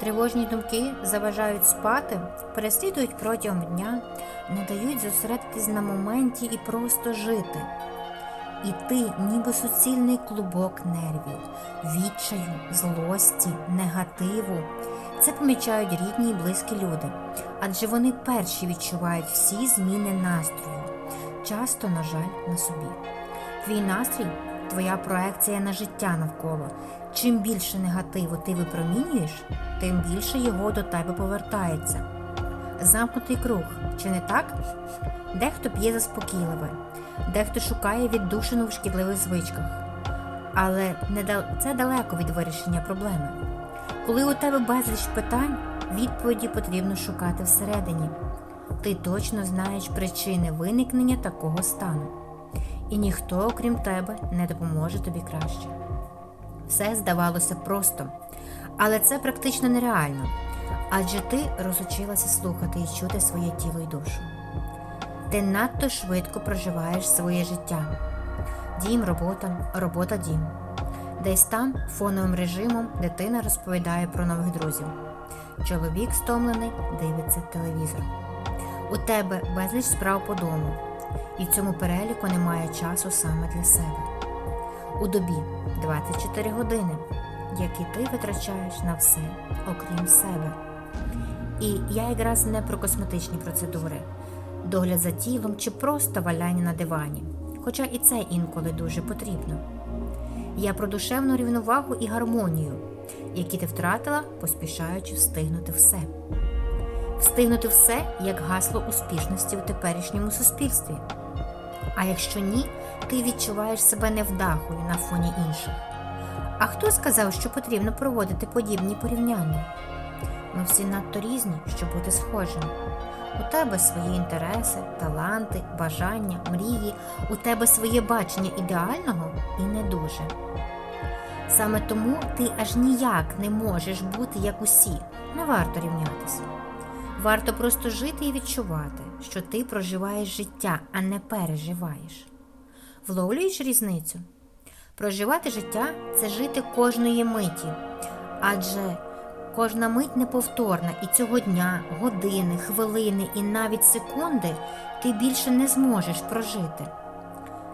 Тривожні думки заважають спати, переслідують протягом дня, не дають зосередитись на моменті і просто жити. І ти, ніби суцільний клубок нервів, відчаю, злості, негативу. Це помічають рідні і близькі люди, адже вони перші відчувають всі зміни настрою, часто, на жаль, на собі. Твій настрій твоя проекція на життя навколо. Чим більше негативу ти випромінюєш, тим більше його до тебе повертається. Замкнутий круг, чи не так? Дехто п'є заспокійливе, дехто шукає віддушину в шкідливих звичках. Але це далеко від вирішення проблеми. Коли у тебе безліч питань, відповіді потрібно шукати всередині. Ти точно знаєш причини виникнення такого стану. І ніхто, окрім тебе, не допоможе тобі краще. Все здавалося просто, але це практично нереально, адже ти розучилася слухати і чути своє тіло і душу. Ти надто швидко проживаєш своє життя. Дім, робота, робота, дім. Десь там, фоновим режимом, дитина розповідає про нових друзів. Чоловік стомлений, дивиться телевізор. У тебе безліч справ по дому, і в цьому переліку немає часу саме для себе. У добі 24 години, які ти витрачаєш на все, окрім себе. І я якраз не про косметичні процедури, догляд за тілом чи просто валяння на дивані, хоча і це інколи дуже потрібно. Я про душевну рівновагу і гармонію, які ти втратила, поспішаючи встигнути все. Встигнути все як гасло успішності у теперішньому суспільстві. А якщо ні, ти відчуваєш себе невдахою на фоні інших. А хто сказав, що потрібно проводити подібні порівняння? Ми всі надто різні, щоб бути схожими. У тебе свої інтереси, таланти, бажання, мрії, у тебе своє бачення ідеального і не дуже. Саме тому ти аж ніяк не можеш бути як усі. Не варто рівнятися. Варто просто жити і відчувати, що ти проживаєш життя, а не переживаєш. Вловлюєш різницю? Проживати життя це жити кожної миті, адже кожна мить неповторна, і цього дня, години, хвилини і навіть секунди ти більше не зможеш прожити.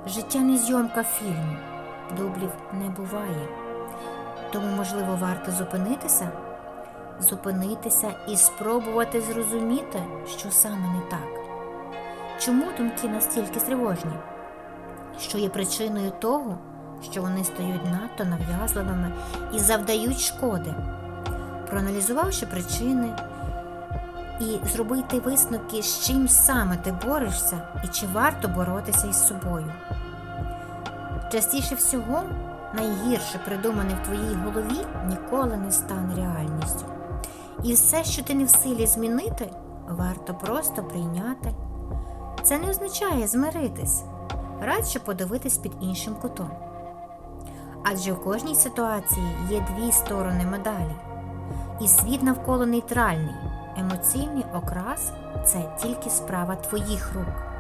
Життя не зйомка фільму, дублів не буває. Тому, можливо, варто зупинитися, зупинитися і спробувати зрозуміти, що саме не так. Чому думки настільки тривожні? Що є причиною того, що вони стають надто нав'язливими і завдають шкоди. Проаналізувавши причини і зробити висновки, з чим саме ти борешся і чи варто боротися із собою. Частіше всього, найгірше придумане в твоїй голові ніколи не стане реальністю. І все, що ти не в силі змінити, варто просто прийняти. Це не означає змиритись, радше подивитись під іншим кутом. Адже в кожній ситуації є дві сторони медалі, і світ навколо нейтральний, емоційний окрас це тільки справа твоїх рук.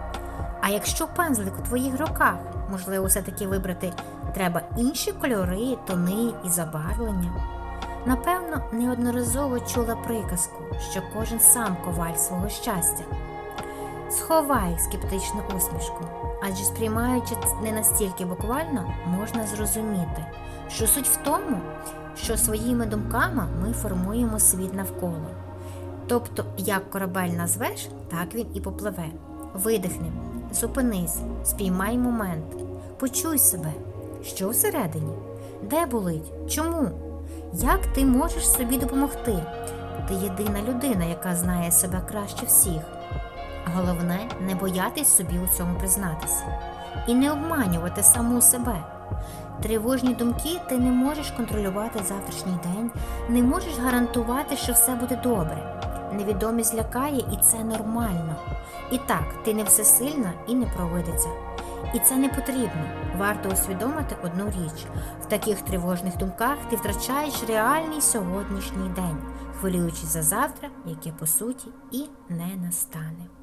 А якщо пензлик у твоїх руках, можливо, все-таки вибрати треба інші кольори, тони і забарвлення. Напевно, неодноразово чула приказку, що кожен сам коваль свого щастя. Сховай скептичну усмішку, адже сприймаючи не настільки буквально, можна зрозуміти, що суть в тому, що своїми думками ми формуємо світ навколо. Тобто, як корабель назвеш, так він і попливе. Видихни, зупинись, спіймай момент, почуй себе, що всередині, де болить, чому, як ти можеш собі допомогти. Ти єдина людина, яка знає себе краще всіх. Головне не боятись собі у цьому признатися і не обманювати саму себе. Тривожні думки ти не можеш контролювати завтрашній день, не можеш гарантувати, що все буде добре. Невідомість лякає, і це нормально. І так, ти не всесильна і не провидиться. І це не потрібно. Варто усвідомити одну річ: в таких тривожних думках ти втрачаєш реальний сьогоднішній день, хвилюючись за завтра, яке по суті і не настане.